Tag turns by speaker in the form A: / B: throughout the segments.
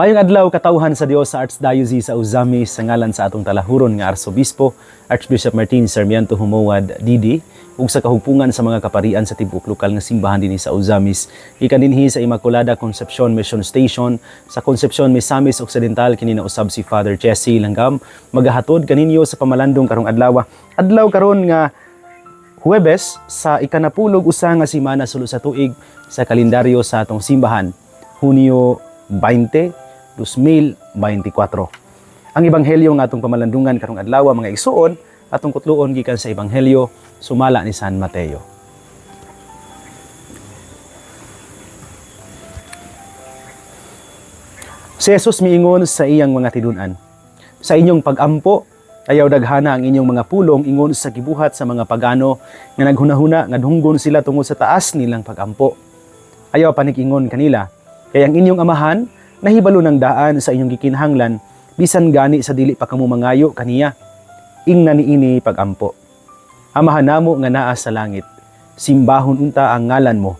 A: Mayong adlaw katawhan sa Dios sa Archdiocese sa Uzami sa ngalan sa atong talahuron nga Arsobispo Archbishop Martin Sarmiento Humowad Didi ug sa kahugpungan sa mga kaparian sa tibok lokal nga simbahan dinhi sa Uzamis gikan dinhi sa Immaculada Concepcion Mission Station sa Concepcion Misamis Occidental kini na usab si Father Jesse Langgam. Magahatod kaninyo sa pamalandong karong adlaw. Adlaw karon nga Huwebes sa ikanapulog usa nga semana sulo sa tuig sa kalendaryo sa atong simbahan. Hunyo 20, 2024. Ang ebanghelyo nga atong pamalandungan karong adlaw mga igsuon atong kutluon gikan sa ebanghelyo sumala ni San Mateo. Si Jesus miingon sa iyang mga tinunan, Sa inyong pag-ampo, ayaw daghana ang inyong mga pulong ingon sa gibuhat sa mga pagano nga naghunahuna nga dunggon sila tungod sa taas nilang pag-ampo. Ayaw panik-ingon kanila, kaya ang inyong amahan nahibalo ng daan sa inyong gikinahanglan bisan gani sa dili pa kamo mangayo kaniya. Ingna niini pag-ampo. Amahan namo nga naa sa langit, simbahon unta ang ngalan mo.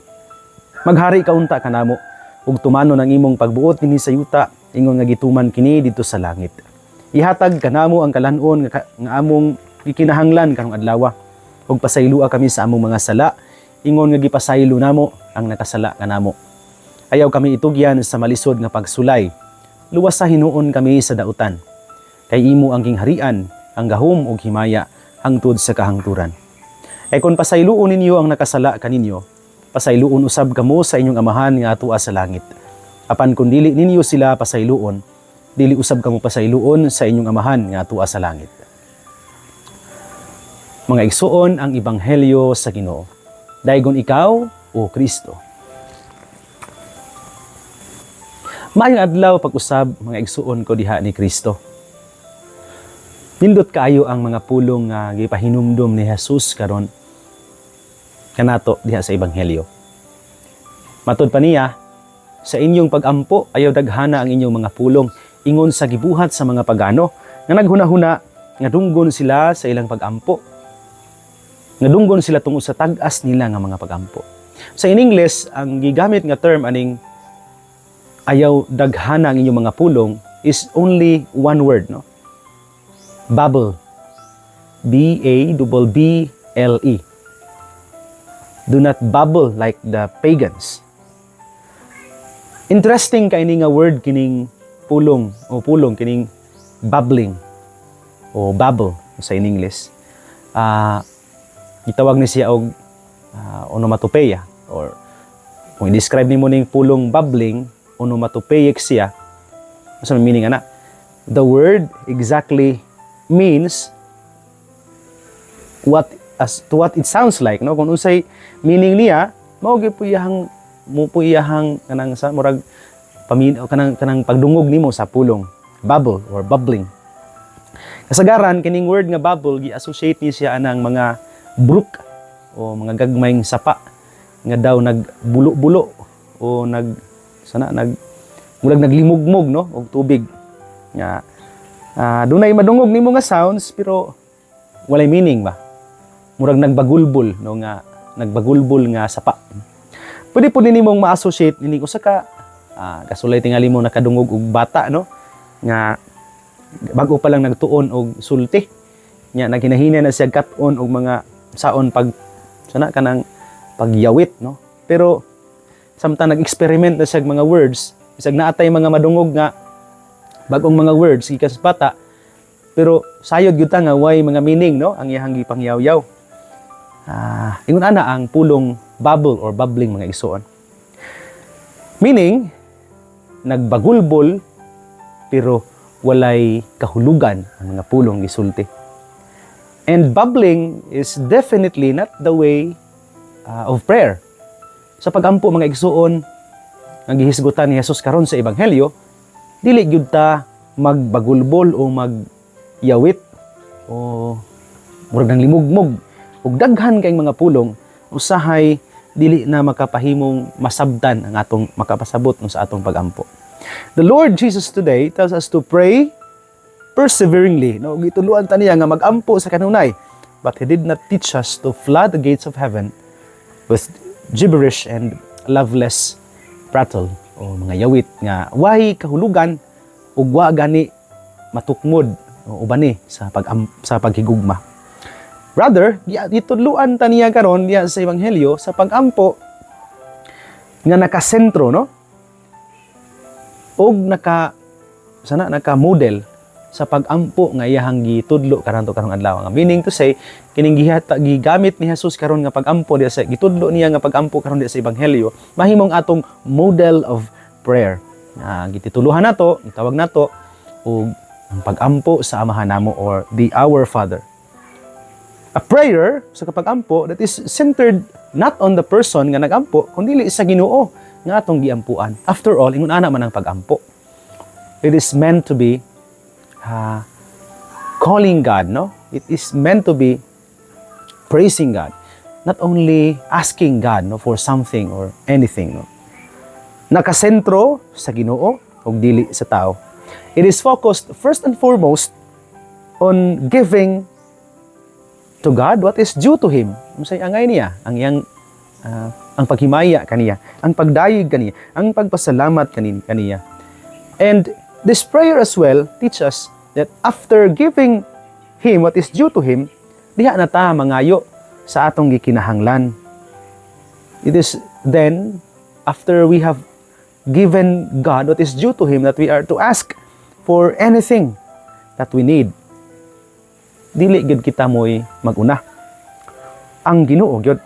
A: Maghari ka unta kanamo ug tumano ng imong pagbuot dinhi sa yuta ingon nga gituman kini dito sa langit. Ihatag kanamo ang kalanon nga, nga among gikinahanglan karong adlaw. Ug pasaylua kami sa among mga sala ingon nga gipasaylo namo ang nakasala kanamo. Ayaw kami itugyan sa malisod nga pagsulay. Luwas sa hinuon kami sa dautan. Kay imo ang gingharian, ang gahom ug himaya hangtod sa kahangturan. Kay kung pasayloon ninyo ang nakasala kaninyo, pasayloon usab kamo sa inyong amahan nga atua sa langit. Apan kung dili ninyo sila pasayloon, dili usab kamo pasayloon sa inyong amahan nga atua sa langit. Mga igsuon ang ebanghelyo sa Ginoo. Daygon ikaw o Kristo. Maayong adlaw pag-usab mga igsuon ko diha ni Kristo. Nindot kaayo ang mga pulong nga gipahinumdom ni Jesus karon kanato diha sa ebanghelyo. Matod pa niya, sa inyong pag-ampo ayaw daghana ang inyong mga pulong ingon sa gibuhat sa mga pagano nga naghunahuna nga dunggon sila sa ilang pag-ampo. Nga dunggon sila tungod sa tag-as nila nga mga pag-ampo. Sa in English, ang gigamit nga term aning ayaw daghana ang inyong mga pulong is only one word, no? Bubble. B-A-B-B-L-E. Do not bubble like the pagans. Interesting kay nga word kining pulong o pulong kining bubbling o bubble sa in English. Ah, gitawag ni siya og ah, onomatopoeia or kung i-describe nimo ning pulong bubbling, onomatopoeic siya. Ang meaning ana? The word exactly means what as to what it sounds like no kung unsay meaning niya mao gyud po iyahang mo po iyahang kanang sa murag pamin kanang kanang pagdungog nimo sa pulong bubble or bubbling kasagaran kining word nga bubble gi-associate ni siya anang mga brook o mga gagmayng sapa nga daw nagbulo-bulo o nag sana nag murag naglimugmog no? Og tubig. Nga. Ah dunay madungog nimo nga sounds pero walay meaning ba? Murag nagbagulbol no? Nga nagbagulbol nga sapa. Pwede po nimong ma-associate nini usa ka ah, kasulay tingali mo nakadungog og bata no? Nga bago pa lang nagtuon og sulti. Nya naginahina na siya katon og mga saon pag sana kanang pagyawit no? Pero samtang nag-experiment na siya mga words. Bisag naatay mga madungog nga bagong mga words gikan sa bata. Pero sayod gyud nga way mga meaning no? Ang iyang gipangyaw-yaw. Ah ingon ana ang pulong bubble or bubbling mga igsoon meaning nagbagulbol pero walay kahulugan ang mga pulong gisulti. And bubbling is definitely not the way uh, of prayer sa pagampo mga igsuon ang gihisgutan ni Jesus karon sa ebanghelyo dili gyud ta magbagulbol o magyawit o murag nang limugmog ug daghan kay mga pulong usahay dili na makapahimong masabtan ang atong makapasabot sa atong pagampo. The Lord Jesus today tells us to pray perseveringly. No, gituluan ta niya nga magampo sa kanunay. But he did not teach us to flood the gates of heaven with gibberish and loveless prattle o mga yawit nga way kahulugan ug wa gani matukmod o ubani sa pag sa paghigugma. Rather, ditudluan ta niya karon diya sa ebanghelyo sa pagampo nga nakasentro no og naka sana naka-model sa pagampo nga iyahang gitudlo karon to karong adlaw. Nga meaning to say kining gihata gigamit ni Jesus karon nga pagampo diya sa gitudlo niya nga pagampo karon diya sa ebanghelyo mahimong atong model of prayer. Nga gitituluhan nato, gitawag nato og ang pagampo sa amahan namo or the Our Father. A prayer sa kapagampo that is centered not on the person nga nagampo kundi sa Ginoo nga atong giampuan. After all, ingon ana man ang pagampo. It is meant to be uh, calling God, no? It is meant to be praising God, not only asking God no for something or anything, no. Nakasentro sa Ginoo ug dili sa tao. It is focused first and foremost on giving to God what is due to him. Unsay angay niya, ang iyang ah, ang paghimaya kaniya, ang pagdayeg kaniya, ang pagpasalamat kaniya. And this prayer as well teach us that after giving him what is due to him, diha na ta mangayo sa atong gikinahanglan. It is then after we have given God what is due to him that we are to ask for anything that we need. Dili gid kita mo'y maguna. Ang Ginoo gyud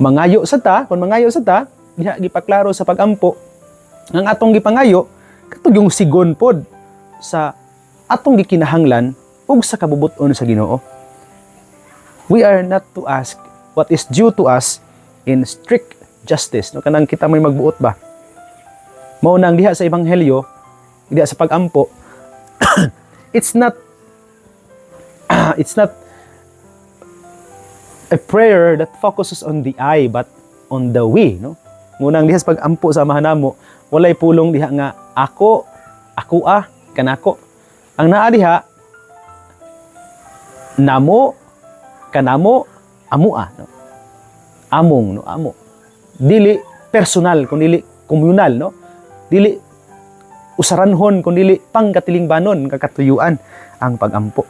A: mangayo sa ta, kung mangayo sa ta, diha gipaklaro sa pagampo ang atong gipangayo katong yung sigon pod sa atong gikinahanglan ug sa kabubuton sa Ginoo. We are not to ask what is due to us in strict justice. No kanang kita may magbuot ba? Mao nang diha sa ebanghelyo, diha sa pagampo, it's not it's not a prayer that focuses on the I but on the we, no? Ngunang diha sa pagampo sa amahan namo, walay pulong diha nga ako, ako ah, kanako. Ang naa diha namo, kanamo, amo ah, no? Among, no? Amo. Dili personal, kung dili communal, no? Dili usaranhon, kung dili pangkatilingbanon, kakatuyuan ang pagampo.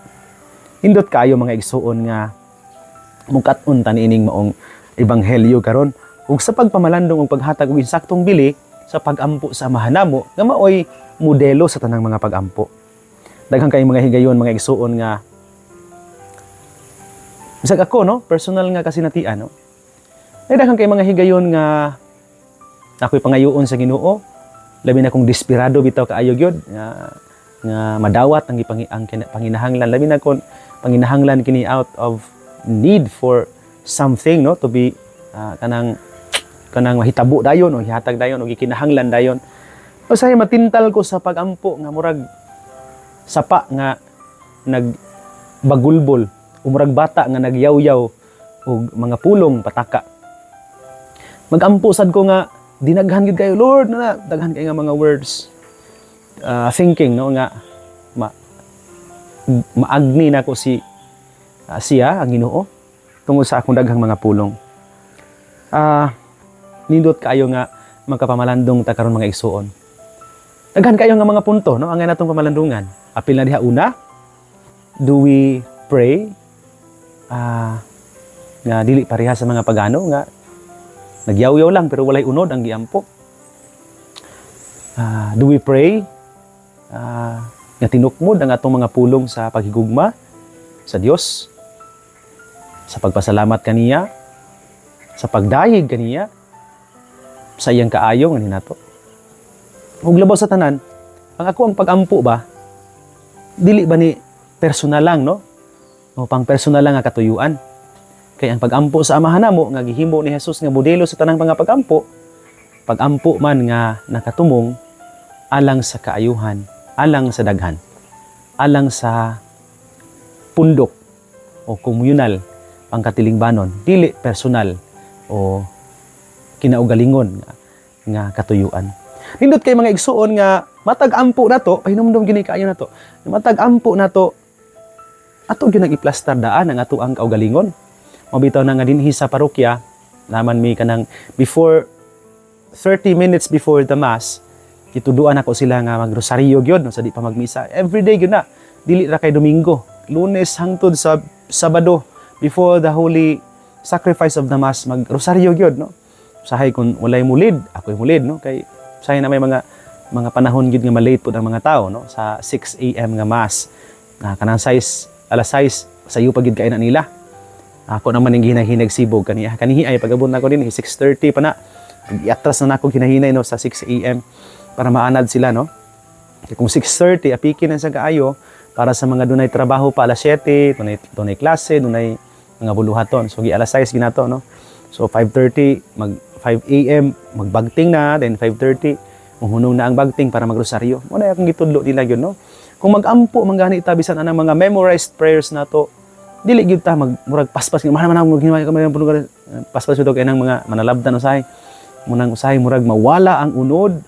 A: Indot kayo mga igsuon nga mukat-on ta niining maong ebanghelyo karon ug sa pagpamalandong ug paghatag og insaktong bili sa pagampo sa amahan namo nga maoy modelo sa tanang mga pagampo. Daghang kay mga higayon mga igsuon nga bisag ako no, personal nga kasinatian no. Daghang kay mga higayon nga ako'y pangayoon sa Ginoo. Labi na kong desperado bitaw kaayo gyud nga nga madawat ang ipangi ang panginahanglan labi na kon panginahanglan kini out of need for something no to be ah, kanang kanang mahitabo dayon o hihatag dayon o gikinahanglan dayon usahay matintal ko sa pagampo nga murag sapa nga nagbagulbol o murag bata nga nagyawyaw og mga pulong pataka magampo sad ko nga dinaghan gid kayo Lord na daghan kay nga mga words uh, thinking no nga ma, maagni na ko si ah, siya ang Ginoo tungod sa akong daghang mga pulong. Ah nindot kayo nga magkapamalandong ta karon mga igsuon. Daghan kayo nga mga punto no ang natong pamalandungan. Apil na diha una, do we pray ah nga dili pareha sa mga pagano nga nagyaw-yaw lang pero walay unod ang giampo. Ah, do we pray ah, nga tinukmod ang atong mga pulong sa paghigugma sa Dios sa pagpasalamat kaniya sa pagdayeg kaniya sa iyang kaayo nga nato ug labaw sa tanan ang ako ang pagampo ba? Dili ba ni personal lang no? O pang personal lang nga katuyuan. Kay ang pagampo sa amahan namo nga gihimo ni Jesus nga modelo sa tanang mga pagampo pagampo man nga nakatumong alang sa kaayuhan alang sa daghan alang sa pundok o komunal ang katilingbanon dili personal o kinaugalingon nga, nga katuyuan nindot kay mga igsuon nga matag ampo nato pahinumdum gini kaayo nato matag ampo nato ato gyud nag-iplastar daan ang ato ang kaugalingon mabitaw na nga dinhi sa parokya naman mi kanang before 30 minutes before the mass, gituduan ako sila nga magrosaryo gyud no sa di pa magmisa. Every day gyud na. Dili ra kay Domingo. Lunes hangtod sa Sabado before the holy sacrifice of the mass magrosaryo gyud no. Sahay kung walay mulid, ako'y mulid no kay sahay na may mga mga panahon gyud nga malate pud ang mga tao no sa 6 AM nga mass. Na kanang size alas 6 sayo pa gyud kay na nila. Ako naman yung ginahinag sibog kaniya. Kanihi ay pagabot na ko din 6:30 pa na. Iatras na nako ginahinay no sa 6 AM para maanad sila no. Kaya Kung 6:30 apiki na sa kaayo para sa mga dunay trabaho pa alas 7, dunay dunay klase, dunay mga buluhaton. So gi alas 6 ginato no. So 5:30 mag 5 AM magbagting na then 5:30 muhunong na ang bagting para magrosaryo. Mo na akong gitudlo nila yun no. Kung magampo manggani ta bisan anang mga memorized prayers nato dili gyud ta mag murag paspas. Man man mo ginawa ka man punugan paspas ito kay nang mga manalabdan usahay. Munang usahay murag mawala ang unod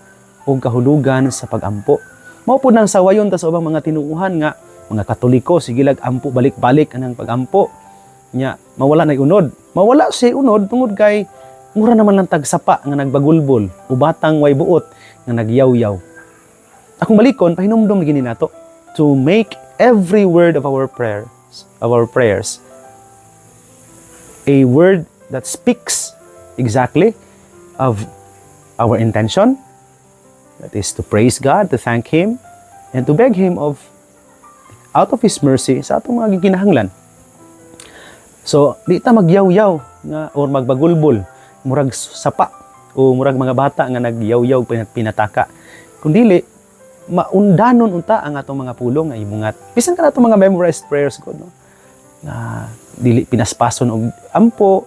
A: ug kahulugan sa pagampo. Mao pud nang sawayon ta sa ubang mga tinuuhan nga mga katoliko sige lag ampo balik-balik anang pagampo. Nya mawala na unod. Mawala si unod tungod kay mura naman lang tagsapa nga nagbagulbol ubatang way buot nga nagyaw-yaw. Akong balikon pahinumdom gini nato. To make every word of our prayers of our prayers a word that speaks exactly of our intention that is to praise God to thank him and to beg him of out of his mercy sa atong mga gikinahanglan so di ta magyaw-yaw nga or magbagulbol murag sapa o murag mga bata nga nagyaw-yaw pinat- pinataka. Kundi maundanon unta ang atong mga pulong nga imungat bisan ka na atong mga memorized prayers ko no? Na dili pinaspason og ampo.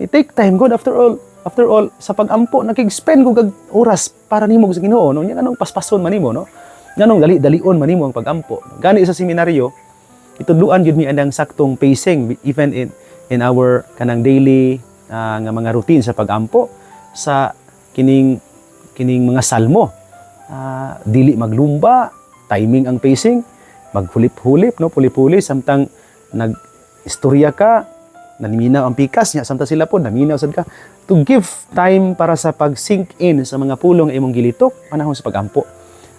A: It take time god after all after all sa pagampo nakig-spend ko kag oras para nimo sa Ginoo no? Nya kanong paspason man nimo no? Nganong dali dalion man nimo ang pagampo. Gani sa seminaryo itudluan gyud mi andang saktong pacing even in in our kanang daily ah, nga mga routine sa pagampo sa kining kining mga salmo. Ah, dili maglumba timing ang pacing maghulip-hulip no puli-puli samtang nag istorya ka naniminaw ang pikas niya samtang sila po naminaw sad ka. To give time para sa pag sink in sa mga pulong imong gilitok panahon sa pagampo.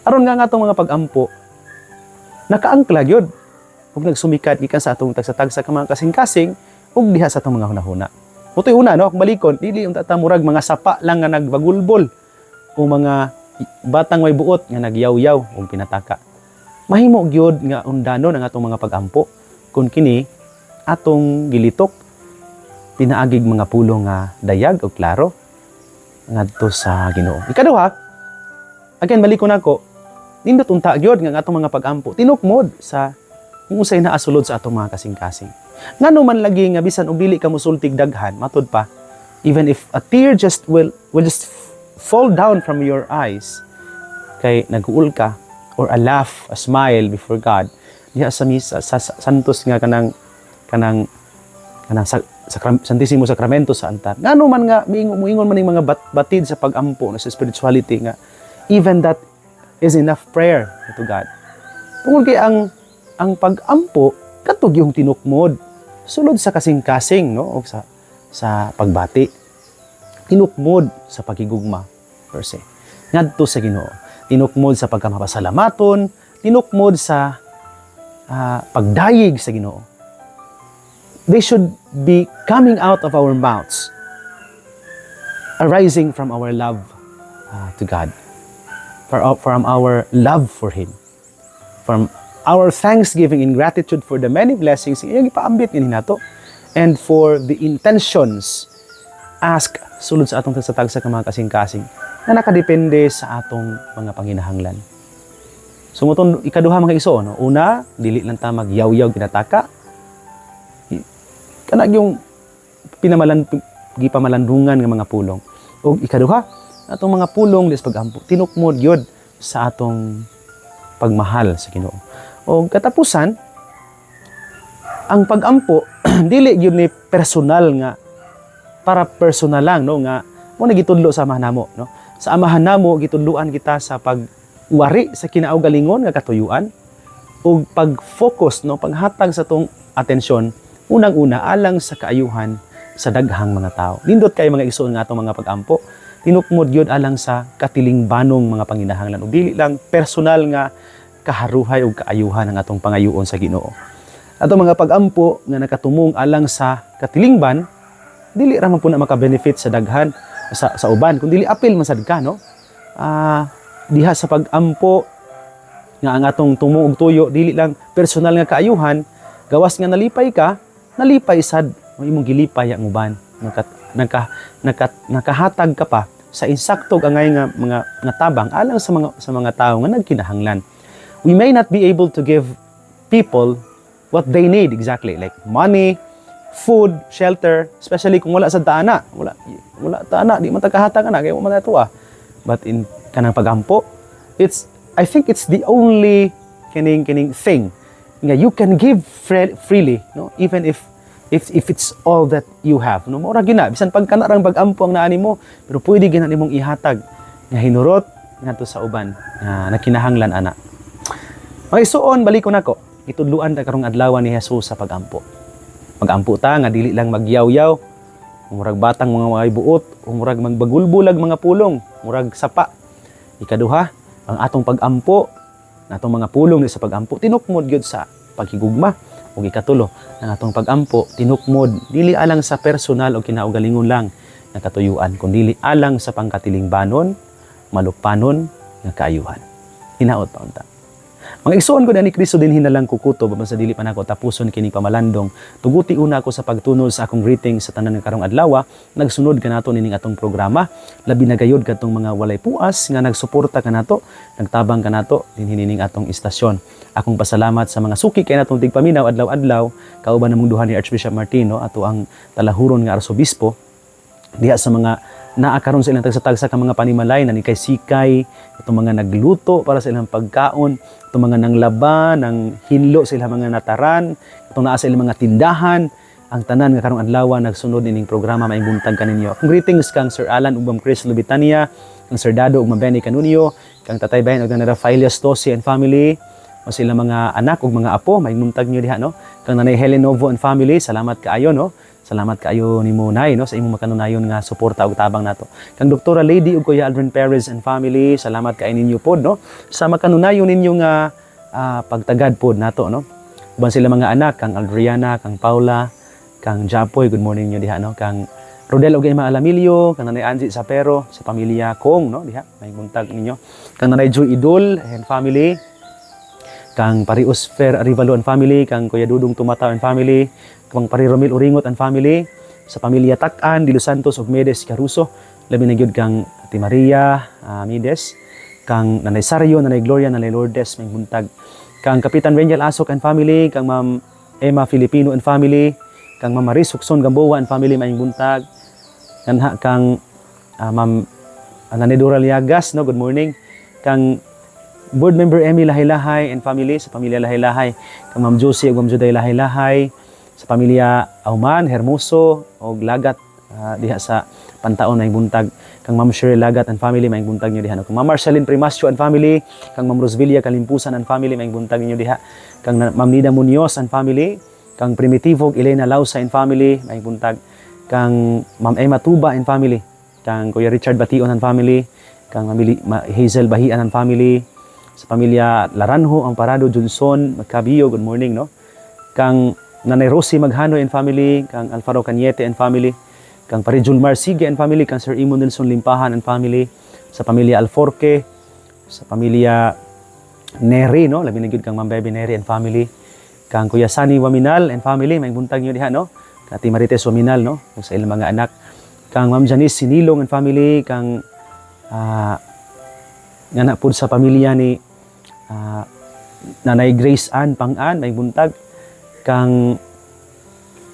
A: Aron nga nga atong mga pagampo nakaangkla gyud ug nagsumikat gikan sa atong tagsa-tagsa ka mga kasing-kasing ug diha sa atong mga hunahuna Mutoy una no, balikon, dili yung tatamurag mga sapa lang nga nagbagulbol o mga batang may buot nga nagyaw-yaw o pinataka. Mahimo gyud nga undanon ang atong mga pagampo kung kini atong gilitok pinaagig mga pulong nga dayag o klaro ngadto sa Ginoo. Ikaduha, again balikon ako, nindot unta gyud nga atong mga pagampo tinukmod sa kung unsay naasulod sa atong mga kasing-kasing. Ngano man lagi nga bisan og dili ka musultig daghan, matud pa, even if a tear just will will just fall down from your eyes kay nag-uul ka or a laugh, a smile before God diha sa misa sa, sa santos nga kanang kanang kanang sa, sakram, Santissimo Sacramento sa altar. Ngano man nga miingon moingon man ning mga bat, batid sa pagampo na sa spirituality nga even that is enough prayer to God. Tungod kay ang ang pagampo katug yung tinukmod sulod sa kasing-kasing no o sa sa pagbati tinukmod sa pagigugma per se. Ngadto sa Ginoo. Tinukmod sa pagkamapasalamaton, tinukmod sa ah, pagdayig sa Ginoo. They should be coming out of our mouths, arising from our love ah, to God, for, from our love for Him, from our thanksgiving and gratitude for the many blessings iyang ipaambit nga nato and for the intentions ask sulod sa atong tagsatag sa mga kasing-kasing na nakadepende sa atong mga panginahanglan. So mutong ikaduha mga iso no. Una, dili lang ta magyaw-yaw ginataka. I- Kana yung pinamalan gipamalandungan nga mga pulong. O ikaduha, atong mga pulong dis pagampo tinukmod gyud sa atong pagmahal sa Ginoo. O katapusan, ang pagampo dili gyud ni personal nga para personal lang no nga mo nagitudlo sa amahan namo no? Sa amahan namo gitudloan kita sa pagwari sa kinaugalingon nga katuyuan ug pag-focus no paghatag sa tong atensyon unang-una alang sa kaayuhan sa daghang mga tao. Nindot kay mga igsoon nga atong mga pagampo. Tinukmod yun alang sa katiling banong mga panginahanglan. Ug dili lang personal nga kaharuhay ug kaayuhan ang atong pangayoon sa Ginoo. Ato mga pagampo nga nakatumong alang sa katilingban dili ra man po na maka-benefit sa daghan sa, sa uban kun dili apil man sad ka no. Ah, diha sa pagampo nga ang atong tumo ug tuyo dili lang personal nga kaayuhan gawas nga nalipay ka nalipay sad ang imong gilipay ang uban naka, naka, naka, nakahatag ka pa sa insaktog angay nga mga nga tabang alang sa mga sa mga tao nga nagkinahanglan we may not be able to give people what they need exactly like money food shelter especially kung wala sa taana wala wala taana di man tagkahatag ana kay mo man ah. But in kanang pagampo it's I think it's the only kining kining thing nga you can give fre- freely no? Even if if if it's all that you have no? Mura gina bisan pag kana rang pagampo ang naani mo pero pwede gina nimong ihatag nga hinurot ngadto sa uban nga nakinahanglan ana Okay, suon balik ko nako. Itudluan ta karong adlaw ni Jesus sa pagampo. Pagampo ta nga dili lang magyaw-yaw, murag batang mga mga buot, murag magbagulbulag mga pulong, murag sapa. Ikaduha, ang atong pagampo, natong mga pulong sa pagampo tinukmod gyud sa paghigugma. Ug ikatulo ang atong pagampo tinukmod dili alang sa personal o kinaugalingon lang. Nga katuyuan kundi alang sa pangkatilingbanon malukpanon nga kaayuhan hinaot pa unta mga igsoon ko na ni Kristo din hinalang kukuto baban sa dili pa nako tapuson kini pamalandong. Tuguti una ako sa pagtunol sa akong greeting sa tanan nga karong adlaw nagsunod kanato nining atong programa. Labi na gayud kadtong mga walay puas nga nagsuporta kanato nagtabang kanato din hinining atong istasyon. Akong pasalamat sa mga suki kay natong tigpaminaw adlaw-adlaw. Kauban namong duha ni Archbishop Martino ato ang talahuron nga arsobispo. Diha sa mga naakaron sa ilang tagsa-tagsa ka mga panimalay na ni kay sikay itong mga nagluto para sa ilang pagkaon itong mga nanglaba nang hinlo sa ilang mga nataran itong naa sa ilang mga tindahan. Ang tanan nga karong adlaw nagsunod ining programa maayong buntag kaninyo akong greetings kang Sir Alan ug Ma'am Chris Lubitania kang Sir Dado ug Ma'am Benny Canunio kang Tatay Bayan ug Nanay Rafaelia Stosi and family o sila mga anak ug mga apo maayong buntag niyo diha no? Kang Nanay Helen Novo and family salamat kaayo no Salamat kaayo ni Munay no sa imong makanunayon nga suporta ug tabang nato. Kang Doktora Lady ug Kuya Aldrin Perez and family, salamat kay ninyo pod no sa makanunayon ninyo nga ah, pagtagad pod nato no. Uban sila mga anak kang Adriana, kang Paula, kang Japoy, good morning niyo diha no. Kang Rodel ug Emma Alamilio, kang Nanay Angie Sapero, sa pamilya Kong no diha. May buntag ninyo. Kang Nanay Joy Idol and family, kang Parius Fair Arivalo and family, kang Kuya Dudong Tumataw and family, kang Pari Romil Uringot and family, sa pamilya Takan, Dilo Santos ug Medes Caruso, labi na gyud kang Ati Maria ah, Medes, kang Nanay Sario, Nanay Gloria, Nanay Lourdes, may buntag, kang Kapitan Rangel Asok and family, kang Ma'am Emma Filipino and family, kang Ma'am Maris Hukson Gamboa and family, may buntag, kanha kang ah, Ma'am Nanay Dora Liagas, no, good morning, kang board member Emmy Lahay-Lahay and family sa pamilya Lahay-Lahay, kang Ma'am Josie ug Ma'am Juday Lahay-Lahay, sa pamilya Auman, Hermoso, o Lagat, ah, diha sa Pantaon may buntag, kang Ma'am Shirley Lagat and family may buntag niyo diha. Kang Ma'am Marceline Primasio and family, kang Ma'am Rosvilla Kalimpusan and family may buntag niyo diha. Kang na- Ma'am Nida Munoz and family, kang Primitivo ug Elena Lausa and family may buntag, kang Ma'am Emma Tuba and family, kang Kuya Richard Bation and family, kang Hazel Bahian and family, sa pamilya Laranjo, Amparado, Johnson, Magkabio, good morning, no? Kang Nanay Rosie Maghano and family, kang Alfaro Cañete and family, kang Pare Julmar Sige and family, kang Sir Imo Nelson Limpahan and family, sa pamilya Alforque, sa pamilya Neri, no? Labi na kang Ma'am Baby Neri and family, kang Kuya Sani Waminal and family, may buntag niyo diha, no? Kang Ati Marites Waminal, no? Sa ilang mga anak, kang Ma'am Janice Sinilong and family, kang ah nga na sa pamilya ni ah, Nanay Grace Ann Pang-an, may buntag, kang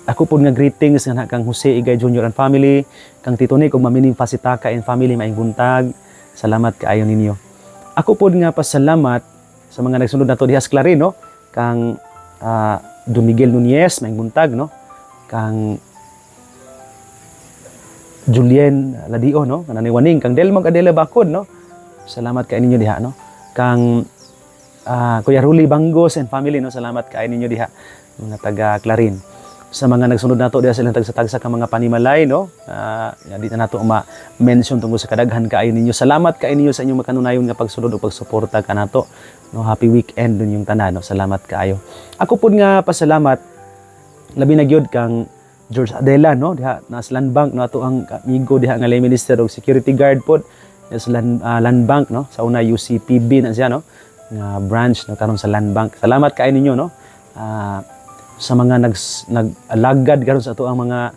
A: ako po nga greetings nga na kang Jose Igay Jr. and family, kang Tito Nick ug Mamining Pasitaka and family may buntag. Salamat kaayo ninyo. Ako po nga pasalamat sa mga nagsunod na to diha sa Clarin, no? Kang ah, Don Nunez may buntag, no? Kang Julien Ladio, no? Kanani waning kang Delmog Adela Bakod, no? Salamat kay ninyo diha, no? Kang ah, Kuya Ruli Bangos and family, no? Salamat kay ninyo diha, mga taga Clarin. sa mga nagsunod nato diha sa ilang tagsa-tagsa ka mga panimalay no? Ah, di na nato ma-mention tungkol sa kadaghan kaayo ninyo. Salamat kaayo ninyo sa inyong makanunayon nga pagsunod o pagsuporta kanato no? Happy weekend dun yung tanan no? Salamat kaayo. Ako pud nga pasalamat labi na gyud kang George Adela no? Diha na sa Land Bank no? Ato ang amigo diha nga lay minister og security guard pod sa Land, ah, Land Bank no sa una UCPB na siya no nga branch no karon sa Land Bank salamat kaayo ninyo no Ah, sa mga nags, nag-alagad karon sa ato ang mga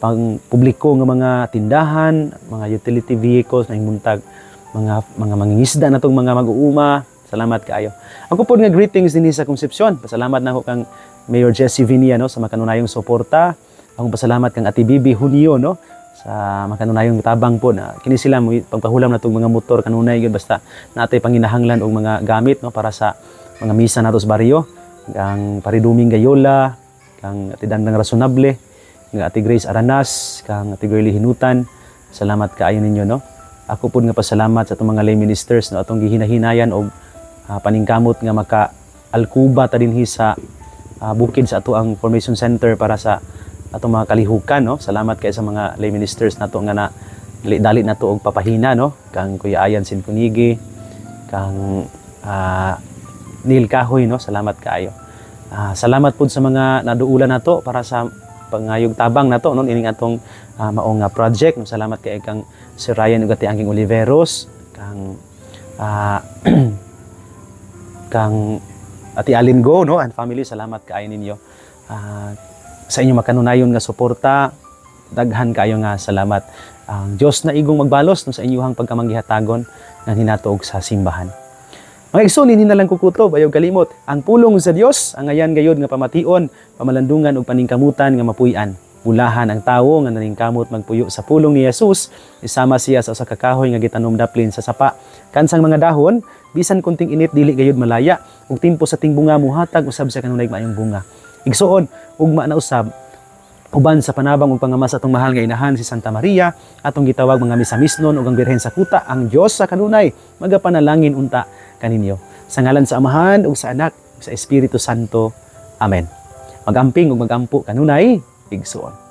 A: pang publiko nga mga tindahan, mga utility vehicles na muntag mga mga mangingisda natong mga mag-uuma. Salamat kaayo. Ako po nga greetings din sa Concepcion. Pasalamat na ako kang Mayor Jesse Vinia no sa makanunayong suporta. Akong pasalamat kang Ati Bibi Hunio no sa makanunayong tabang po na kini sila mo pagpahulam natong mga motor kanunay gyud basta natay panginahanglan og mga gamit no para sa mga misa nato sa baryo kang pariduming gayola kang ati dandang rasonable nga ati Grace Aranas kang ati Girly Hinutan. Salamat kaayo ninyo no? Ako pud nga pasalamat sa atong mga lay ministers no atong gihinahinayan og ah, paningkamot nga maka alkuba ta dinhi sa ah, bukid sa ato ang formation center para sa atong mga kalihukan no? Salamat kay sa mga lay ministers nato nga na dali- dali nato og papahina no? Kang Kuya Ayan Sinpunigi kang ah, Neil Kahoy no? Salamat kaayo. Ah, salamat pud sa mga naduulan nato para sa pangayog tabang nato no? Ining atong ah, maong project. No salamat kay kang Sir Ryan ug ati angking Oliveros kang ah, kang ati Alin Go no? And family salamat kaayo ninyo. Ah, sa inyo makanunayon nga suporta daghan kayo nga salamat ang Dios na igong magbalos no sa inyong pagkamanggihatagon nga hinatuog sa simbahan mga igsoon, na lang kukutob, ayaw kalimot. Ang pulong sa Dios, ang ayan gayod nga pamation, pamalandungan o paningkamutan nga mapuy-an. Ulahan ang tawo nga naningkamot magpuyo sa pulong ni Jesus, isama siya sa usa nga gitanom daplin sa sapa. Kansang mga dahon, bisan kunting init dili gayod malaya, ug timpo sa ting bunga muhatag usab sa kanunay maayong bunga. Igsoon, ugma na usab, uban sa panabang ug pangamas atong mahal nga inahan si Santa Maria atong gitawag mga misamisnon ug ang birhen sa kuta ang Dios sa kanunay magapanalangin unta kaninyo. Sa ngalan sa Amahan ug sa Anak ug sa Espiritu Santo. Amen. Magamping ug magampo kanunay igsoon